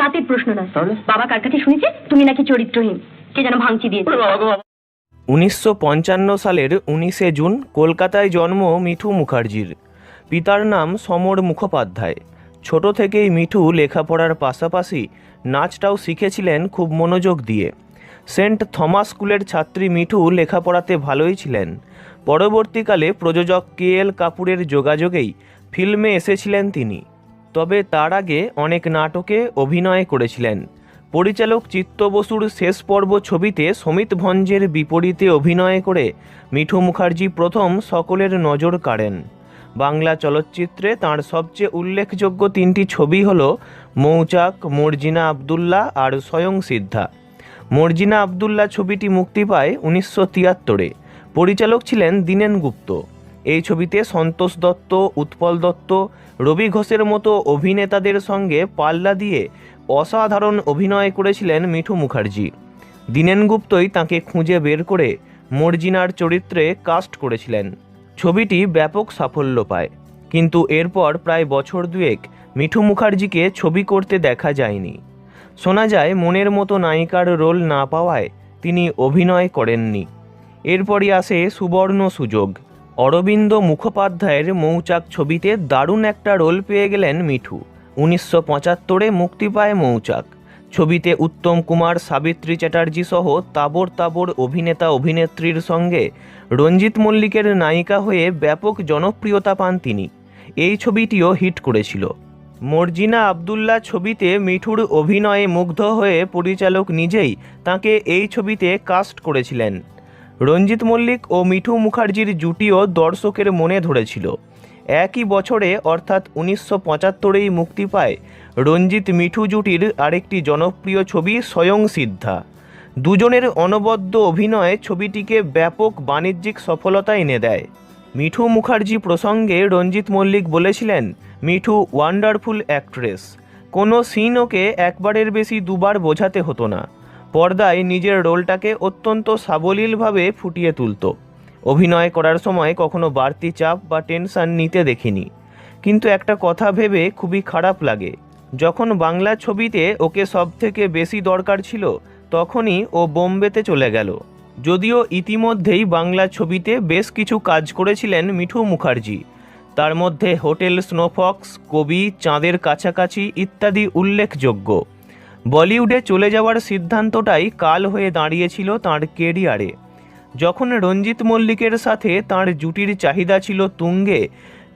জাতির প্রশ্ন নয়। বাবা কার কাছে শুনেছে? তুমি নাকি চরিত্রহীন? কে যেন ভাঙচি দিয়েছে বাবা। উনিশশো পঞ্চান্ন সালের উনিশে জুন কলকাতায় জন্ম মিঠু মুখার্জির। পিতার নাম সমর মুখোপাধ্যায়। ছোট থেকেই মিঠু লেখাপড়ার পাশাপাশি নাচটাও শিখেছিলেন খুব মনোযোগ দিয়ে। সেন্ট থমাস স্কুলের ছাত্রী মিঠু লেখাপড়াতে ভালোই ছিলেন। পরবর্তীকালে প্রযোজক কে এল কাপুরের যোগাযোগেই ফিল্মে এসেছিলেন তিনি। তবে তার আগে অনেক নাটকে অভিনয় করেছিলেন। পরিচালক চিত্ত বসুর শেষ পর্ব ছবিতে সমিত ভঞ্জের বিপরীতে অভিনয় করে মিঠু মুখার্জি প্রথম সকলের নজর কাড়েন। বাংলা চলচ্চিত্রে তার সবচেয়ে উল্লেখযোগ্য তিনটি ছবি হল মৌচাক, মর্জিনা আবদুল্লাহ আর স্বয়ং সিদ্ধা। মর্জিনা আবদুল্লাহ ছবিটি মুক্তি পায় উনিশশো তিয়াত্তরে। পরিচালক ছিলেন দীনেন গুপ্ত। এই ছবিতে সন্তোষ দত্ত, উৎপল দত্ত, রবি ঘোষের মতো অভিনেতাদের সঙ্গে পাল্লা দিয়ে অসাধারণ অভিনয় করেছিলেন মিঠু মুখার্জি। দীনেন গুপ্তই তাঁকে খুঁজে বের করে মর্জিনার চরিত্রে কাস্ট করেছিলেন। ছবিটি ব্যাপক সাফল্য পায়। কিন্তু এরপর প্রায় বছর দুয়েক মিঠু মুখার্জিকে ছবি করতে দেখা যায়নি। শোনা যায়, মনের মতো নায়িকার রোল না পাওয়ায় তিনি অভিনয় করেননি। এরপরই আসে সুবর্ণ সুযোগ। অরবিন্দ মুখোপাধ্যায়ের মৌচাক ছবিতে দারুণ একটা রোল পেয়ে গেলেন মিঠু। উনিশশো পঁচাত্তরে মুক্তি পায় মৌচাক। ছবিতে উত্তম কুমার, সাবিত্রী চ্যাটার্জি সহ তাবর তাবর অভিনেতা অভিনেত্রীর সঙ্গে রঞ্জিত মল্লিকের নায়িকা হয়ে ব্যাপক জনপ্রিয়তা পান তিনি। এই ছবিটিও হিট করেছিল। মর্জিনা আবদুল্লাহ ছবিতে মিঠুর অভিনয়ে মুগ্ধ হয়ে পরিচালক নিজেই তাকে এই ছবিতে কাস্ট করেছিলেন। রঞ্জিত মল্লিক ও মিঠু মুখার্জির জুটিও দর্শকের মনে ধরেছিল। একই বছরে, অর্থাৎ উনিশশো পঁচাত্তরেই মুক্তি পায় রঞ্জিত মিঠু জুটির আরেকটি জনপ্রিয় ছবি স্বয়ং সিদ্ধা। দুজনের অনবদ্য অভিনয় ছবিটিকে ব্যাপক বাণিজ্যিক সফলতা এনে দেয়। মিঠু মুখার্জি প্রসঙ্গে রঞ্জিত মল্লিক বলেছিলেন, মিঠু ওয়ান্ডারফুল অ্যাক্ট্রেস কোনো সিন ওকে একবারের বেশি দুবার বোঝাতে হতো না। পর্দায় নিজের রোলটাকে অত্যন্ত সাবলীলভাবে ফুটিয়ে তুলতো। অভিনয় করার সময় কখনো বাড়তি চাপ বা টেনশন নিতে দেখিনি। কিন্তু একটা কথা ভেবে খুবই খারাপ লাগে। যখন বাংলা ছবিতে ওকে সব থেকে বেশি দরকার ছিল, তখনই ও বোম্বেতে চলে গেল। যদিও ইতিমধ্যেই বাংলা ছবিতে বেশ কিছু কাজ করেছিলেন মিঠু মুখার্জি। তার মধ্যে হোটেল স্নোফক্স, কবি, চাঁদের কাছাকাছি ইত্যাদি উল্লেখযোগ্য। বলিউডে চলে যাওয়ার সিদ্ধান্তটাই কাল হয়ে দাঁড়িয়েছিল তাঁর কেরিয়ারে। যখন রঞ্জিত মল্লিকের সাথে তার জুটির চাহিদা ছিল তুঙ্গে,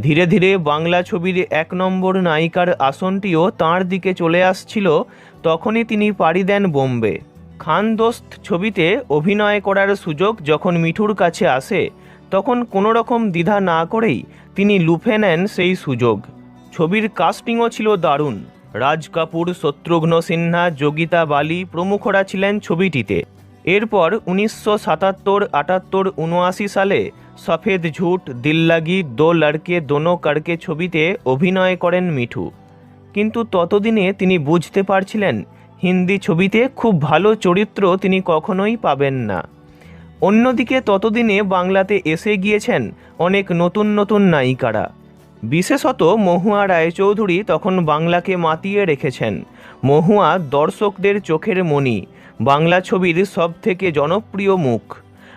ধীরে ধীরে বাংলা ছবির এক নম্বর নায়িকার আসনটিও তাঁর দিকে চলে আসছিল, তখনই তিনি পাড়ি দেন বোম্বে। খান দোস্ত ছবিতে অভিনয় করার সুযোগ যখন মিঠুর কাছে আসে, তখন কোনো রকম দ্বিধা না করেই তিনি লুফে নেন সেই সুযোগ। ছবির কাস্টিংও ছিল দারুণ। রাজ কাপুর, শত্রুঘ্ন সিনহা, যোগিতা বালি প্রমুখরা ছিলেন ছবিটিতে। এরপর উনিশশো সাতাত্তর, আটাত্তর উনআশি সালে সফেদ ঝুট, দিল্লাগি, দো লড়কে, দোনো কাড়কে ছবিতে অভিনয় করেন মিঠু। কিন্তু ততদিনে তিনি বুঝতে পারছিলেন, হিন্দি ছবিতে খুব ভালো চরিত্র তিনি কখনোই পাবেন না। অন্যদিকে ততদিনে বাংলাতে এসে গিয়েছেন অনেক নতুন নতুন নায়িকারা। বিশেষত মহুয়া রায়চৌধুরী তখন বাংলাকে মাতিয়ে রেখেছেন। মহুয়া দর্শকদের চোখের মণি, বাংলা ছবির সব থেকে জনপ্রিয় মুখ।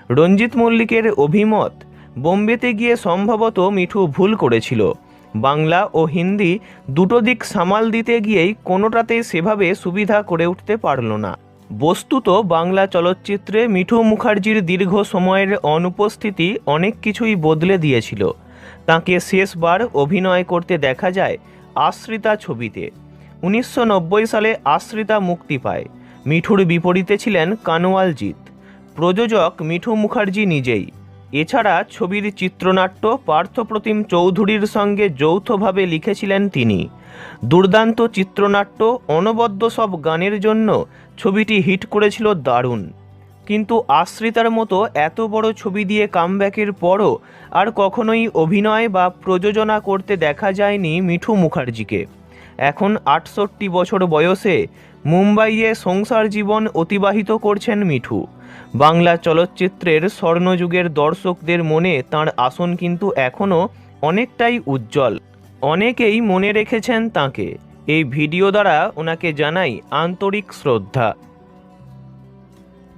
রঞ্জিত মল্লিকের অভিমত, বোম্বেতে গিয়ে সম্ভবত মিঠু ভুল করেছিল। বাংলা ও হিন্দি দুটো দিক সামাল দিতে গিয়েই কোনোটাতে সেভাবে সুবিধা করে উঠতে পারল না। বস্তুত বাংলা চলচ্চিত্রে মিঠু মুখার্জির দীর্ঘ সময়ের অনুপস্থিতি অনেক কিছুই বদলে দিয়েছিল। তাকে শেষবার অভিনয় করতে দেখা যায় আশ্রিতা ছবিতে। উনিশশো নব্বই সালে আশ্রিতা মুক্তি পায়। মিঠুর বিপরীতে ছিলেন কানওয়ালজিৎ। প্রযোজক মিঠু মুখার্জি নিজেই। এছাড়া ছবির চিত্রনাট্য পার্থপ্রতিম চৌধুরীর সঙ্গে যৌথভাবে লিখেছিলেন তিনি। দুর্দান্ত চিত্রনাট্য, অনবদ্য সব গানের জন্য ছবিটি হিট করেছিল দারুণ। কিন্তু আশ্রিতার মতো এত বড় ছবি দিয়ে কামব্যাকের পরও আর কখনোই অভিনয় বা প্রযোজনা করতে দেখা যায়নি মিঠু মুখার্জিকে। এখন আটষট্টি বছর বয়সে মুম্বাইয়ে সংসার জীবন অতিবাহিত করছেন মিঠু। বাংলা চলচ্চিত্রের স্বর্ণযুগের দর্শকদের মনে তার আসন কিন্তু এখনও অনেকটাই উজ্জ্বল। অনেকেই মনে রেখেছেন তাকে। এই ভিডিও দ্বারা ওনাকে জানাই আন্তরিক শ্রদ্ধা।